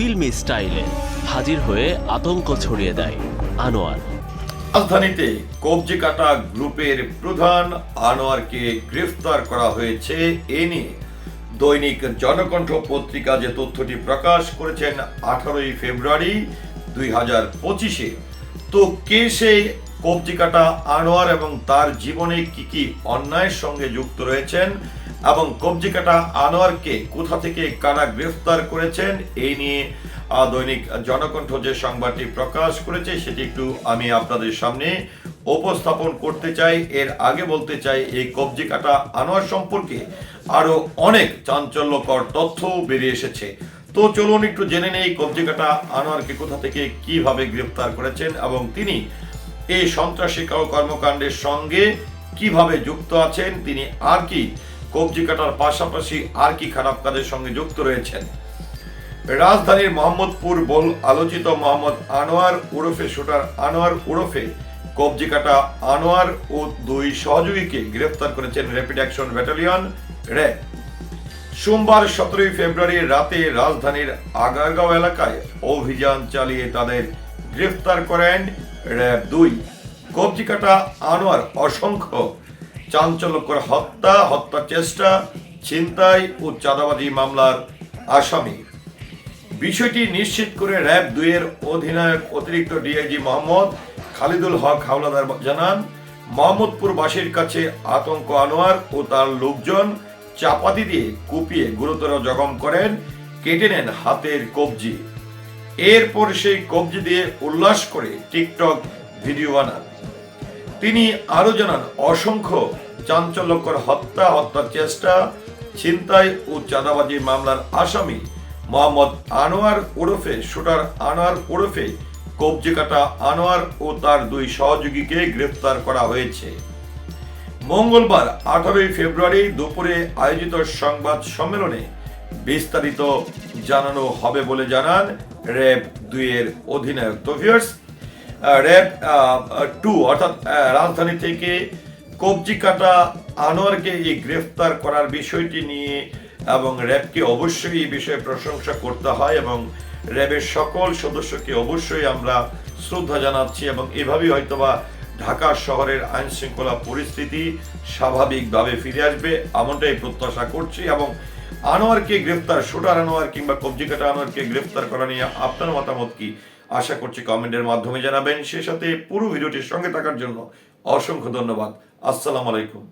ফিল্মি স্টাইলে হাজির হয়ে আতঙ্ক ছড়িয়ে দেয় আনোয়ার। রাজধানীতে কবজি কাটা গ্রুপের প্রধান আনোয়ারকে গ্রেফতার করা হয়েছে এ নিয়ে। দৈনিক জনকণ্ঠ পত্রিকা যে তথ্যটি প্রকাশ করেছেন আঠারোই ফেব্রুয়ারি দুই হাজার পঁচিশে, তো কে সেই কবজি কাটা আনোয়ার এবং তার জীবনে কি কি অন্যায়ের সঙ্গে যুক্ত রয়েছেন এবং কবজি কাটা আনোয়ারকে কোথা থেকে কারা গ্রেফতার করেছেন এই নিয়ে দৈনিক জনকণ্ঠ যে সংবাদটি প্রকাশ করেছে, সেটি একটু আমি আপনাদের সামনে উপস্থাপন করতে চাই। এর আগে বলতে চাই, এই কবজি কাটা আনোয়ার সম্পর্কে আরও অনেক চাঞ্চল্যকর তথ্য বেরিয়ে এসেছে। তো চলুন একটু জেনে নেই কবজি কাটা আনোয়ারকে কোথা থেকে কীভাবে গ্রেফতার করেছেন এবং তিনি এই সন্ত্রাসী কর্মকাণ্ডের সঙ্গে কীভাবে যুক্ত আছেন, তিনি আর কি কবজি কাটার পাশাপাশি আর কি খারাপ কাজের সঙ্গে যুক্ত রয়েছেন। রাজধানীর মোহাম্মদপুর বল আলোচিত মোহাম্মদ আনোয়ার ওরফে শুটার আনোয়ার ওরফে কবজি কাটা আনোয়ার ও দুই সহযোগীকে গ্রেফতার করেছেন র্যাপিড অ্যাকশন ব্যাটালিয়ন র্যাব সোমবার সতেরোই ফেব্রুয়ারি রাতে রাজধানীর আগারগাঁও এলাকায় অভিযান চালিয়ে তাদের গ্রেফতার করেন র্যাব দুই। কবজি কাটা আনোয়ার অসংখ্য চাঞ্চল্যকর হত্যা হত্যা চেষ্টা, ছিনতাই ও চাঁদাবাজি মামলার আসামি। বিষয়টি নিশ্চিত করে র্যাব দুইয়ের অধিনায়ক অতিরিক্ত ডিআইজি মোহাম্মদ খালিদুল হক হাওলাদার জানান, মোহাম্মদপুর বাসীর কাছে আতঙ্ক আনোয়ার ও তার লোকজন চাপাতি দিয়ে কুপিয়ে গুরুতর জখম করেন, কেটে নেন হাতের কবজি। এরপর সেই কবজি দিয়ে উল্লাস করে টিকটক ভিডিও বানান। তিনি আরও জানান, অসংখ্য চাঞ্চল্যকর হত্যা, হত্যার চেষ্টা, ছিনতাই ও চাঁদাবাজি মামলার আসামি মোহাম্মদ আনোয়ার ওরফে শুটার আনোয়ার ওরফে কবজি কাটা আনোয়ার ও তার দুই সহযোগীকে গ্রেফতার করা হয়েছে। মঙ্গলবার, আঠারোই ফেব্রুয়ারি দুপুরে আয়োজিত সংবাদ সম্মেলনে বিস্তারিত জানানো হবে বলে জানান র্যাব দুইয়ের অধিনায়ক তো র্যাব টু, অর্থাৎ রাজধানী থেকে কবজি কাটা আনোয়ারকে এই গ্রেফতার করার বিষয়টি নিয়ে এবং র্যাবকে অবশ্যই এই বিষয়ে প্রশংসা করতে হয় এবং র্যাবের সকল সদস্যকে অবশ্যই আমরা শ্রদ্ধা জানাচ্ছি এবং এভাবেই হয়তোবা ঢাকা শহরের আইন শৃঙ্খলা পরিস্থিতি স্বাভাবিকভাবে ফিরে আসবে এমনটাই প্রত্যাশা করছি এবং আনোয়ারকে গ্রেফতার, শুটার আনোয়ার কিংবা কবজি কাটা আনোয়ারকে গ্রেফতার করা নিয়ে আপনার মতামত কি? আশা করছি কমেন্টের মাধ্যমে জানাবেন। সে সাথে পুরো ভিডিওটির সঙ্গে থাকার জন্য অসংখ্য ধন্যবাদ। আসসালামু আলাইকুম।